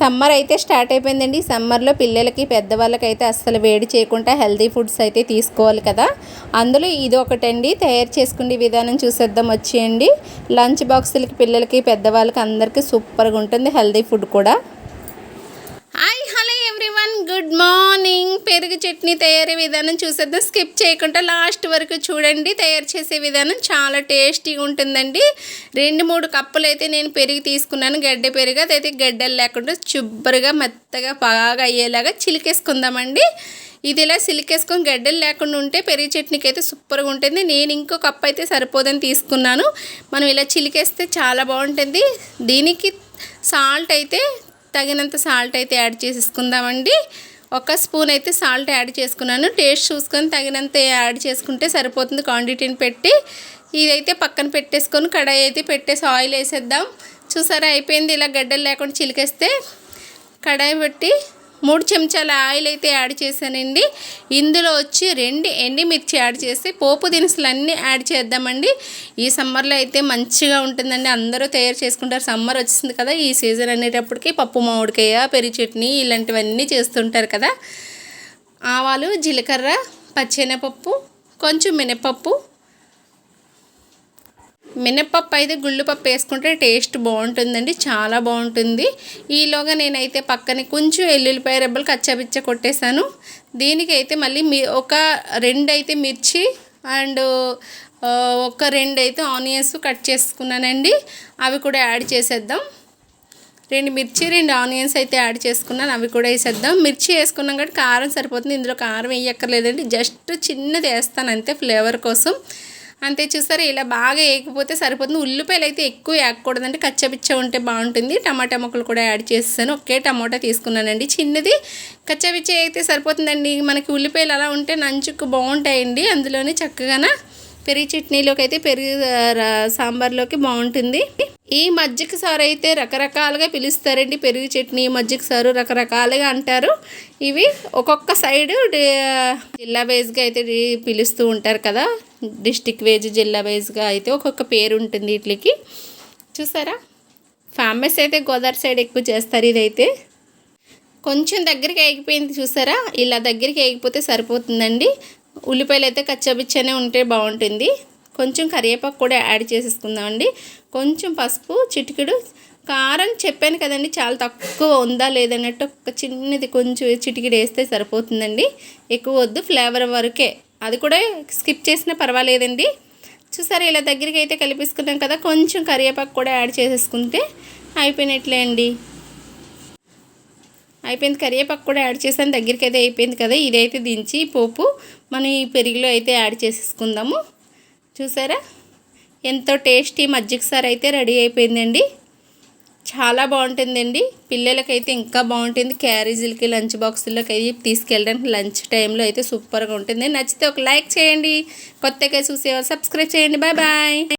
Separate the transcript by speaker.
Speaker 1: Summer అయితే start అయిపోయిందండి. సమ్మర్లో పిల్లలకి పెద్దవాళ్ళకి అయితే అస్సలు వేడి చేయకుండా హెల్తీ ఫుడ్స్ అయితే తీసుకోవాలి కదా. అందులో ఇది ఒకటండి. తయారు చేసుకునే విధానం చూసేద్దాం. వచ్చేయండి. లంచ్ బాక్సులకి పిల్లలకి పెద్దవాళ్ళకి అందరికీ సూపర్గా ఉంటుంది. హెల్తీ ఫుడ్ కూడా. Good morning. పెరుగు చట్నీ తయారీ విధానం చూసేద్దాం. స్కిప్ చేయకుండా లాస్ట్ వరకు చూడండి. తయారు చేసే విధానం చాలా టేస్టీగా ఉంటుందండి. రెండు మూడు కప్పులు అయితే నేను పెరుగు తీసుకున్నాను. గడ్డ పెరుగు అదైతే గడ్డలు లేకుండా చుబ్బరుగా మెత్తగా బాగా అయ్యేలాగా చిలికేసుకుందామండి. ఇది ఇలా సిలికేసుకొని గడ్డలు లేకుండా ఉంటే పెరుగు చట్నీకి అయితే సూపర్గా ఉంటుంది. నేను ఇంకో కప్ అయితే సరిపోదని తీసుకున్నాను. మనం ఇలా చిలికేస్తే చాలా బాగుంటుంది. దీనికి సాల్ట్ అయితే తగినంత సాల్ట్ అయితే యాడ్ చేసేసుకుందామండి. ఒక స్పూన్ అయితే సాల్ట్ యాడ్ చేసుకున్నాను. టేస్ట్ చూసుకొని తగినంత యాడ్ చేసుకుంటే సరిపోతుంది క్వాంటిటీని పెట్టి. ఇదైతే పక్కన పెట్టేసుకొని కడాయి అయితే పెట్టేసి ఆయిల్ వేసేద్దాం. చూసారా అయిపోయింది. ఇలా గడ్డలు లేకుండా చిలికేస్తే కడాయి పెట్టి మూడు చెంచాల ఆయిల్ అయితే యాడ్ చేశానండి. ఇందులో వచ్చి రెండు ఎండిమిర్చి యాడ్ చేసి పోపు దినుసులు అన్నీ యాడ్ చేద్దామండి. ఈ సమ్మర్లో అయితే మంచిగా ఉంటుందండి. అందరూ తయారు చేసుకుంటారు. సమ్మర్ వచ్చింది కదా ఈ సీజన్ అనేటప్పటికి పప్పు మామిడికాయ పెరుగు చట్నీ ఇలాంటివన్నీ చేస్తుంటారు కదా. ఆవాలు జీలకర్ర పచ్చెనపప్పు కొంచెం మినపప్పు మినప్పప్పు అయితే గుళ్ళుపప్పు వేసుకుంటే టేస్ట్ బాగుంటుందండి చాలా బాగుంటుంది. ఈలోగా నేనైతే పక్కన కొంచెం ఎల్లుల్లిపాయ రెబ్బలు కచ్చాపిచ్చ కొట్టేశాను. దీనికి అయితే మళ్ళీ మీ ఒక రెండు అయితే మిర్చి అండ్ ఒక రెండు అయితే ఆనియన్స్ కట్ చేసుకున్నానండి. అవి కూడా యాడ్ చేసేద్దాం. రెండు మిర్చి రెండు ఆనియన్స్ అయితే యాడ్ చేసుకున్నాను అవి కూడా వేసేద్దాం. మిర్చి వేసుకున్నాం కాబట్టి కారం సరిపోతుంది ఇందులో కారం వేయక్కర్లేదండి. జస్ట్ చిన్నది వేస్తాను అంతే ఫ్లేవర్ కోసం. అంతే చూసారు? ఇలా బాగా వేయకపోతే సరిపోతుంది. ఉల్లిపాయలు అయితే ఎక్కువ వేయకూడదండి. కచ్చపిచ్చ ఉంటే బాగుంటుంది. టమాటా ముక్కలు కూడా యాడ్ చేస్తాను. ఒకే టమాటా తీసుకున్నానండి. చిన్నది కచ్చపిచ్చ అయితే సరిపోతుందండి. మనకి ఉల్లిపాయలు అలా ఉంటే నంచుకు బాగుంటాయండి. అందులోనే చక్కగా పెరుగు చట్నీలోకి అయితే పెరుగు సాంబార్లోకి బాగుంటుంది. ఈ మజ్జిగ సారు అయితే రకరకాలుగా పిలుస్తారండి పెరుగు చట్నీ మజ్జిగ సారు రకరకాలుగా అంటారు. ఇవి ఒక్కొక్క సైడు జిల్లా వైజ్గా అయితే పిలుస్తూ ఉంటారు కదా. డిస్టిక్ వేజ్ జిల్లా వైజ్గా అయితే ఒక్కొక్క పేరు ఉంటుంది వీటికి. చూసారా? ఫేమస్ అయితే గోదావరి సైడ్ ఎక్కువ చేస్తారు ఇదైతే. కొంచెం దగ్గరికి ఎగిపోయింది చూసారా? ఇలా దగ్గరికి ఎగిపోతే సరిపోతుందండి. ఉల్లిపాయలు అయితే కచ్చబిచ్చనే ఉంటే బాగుంటుంది. కొంచెం కరివేపాకు కూడా యాడ్ చేసేసుకుందామండి. కొంచెం పసుపు చిటికెడు కారం చెప్పాను కదండి చాలా తక్కువ ఉందా లేదన్నట్టు ఒక చిన్నది కొంచెం చిటికెడు వేస్తే సరిపోతుందండి. ఎక్కువ వద్దు ఫ్లేవర్ వరకే. అది కూడా స్కిప్ చేసినా పర్వాలేదండి. చూసారా ఇలా దగ్గరికి అయితే కలిపేసుకున్నాం కదా కొంచెం కరివేపాకు కూడా యాడ్ చేసేసుకుంటే అయిపోయినట్లే అండి. అయిపోయింది. కరివేపాకు కూడా యాడ్ చేసాను దగ్గరికి అయితే అయిపోయింది కదా. ఇదైతే దించి పోపు మనం ఈ పెరుగులో అయితే యాడ్ చేసేసుకుందాము. చూసారా? ఎంతో టేస్టీ మజ్జిగ సార్ అయితే రెడీ అయిపోయిందండి. చాలా బాగుంటుందండి. పిల్లలకైతే ఇంకా బాగుంటుంది. క్యారేజీలకి లంచ్ బాక్సుల్లోకి అయితే తీసుకెళ్ళడానికి లంచ్ టైంలో అయితే సూపర్గా ఉంటుంది. నచ్చితే ఒక లైక్ చేయండి. కొత్తగా చూసేవాళ్ళు సబ్స్క్రైబ్ చేయండి. Bye bye.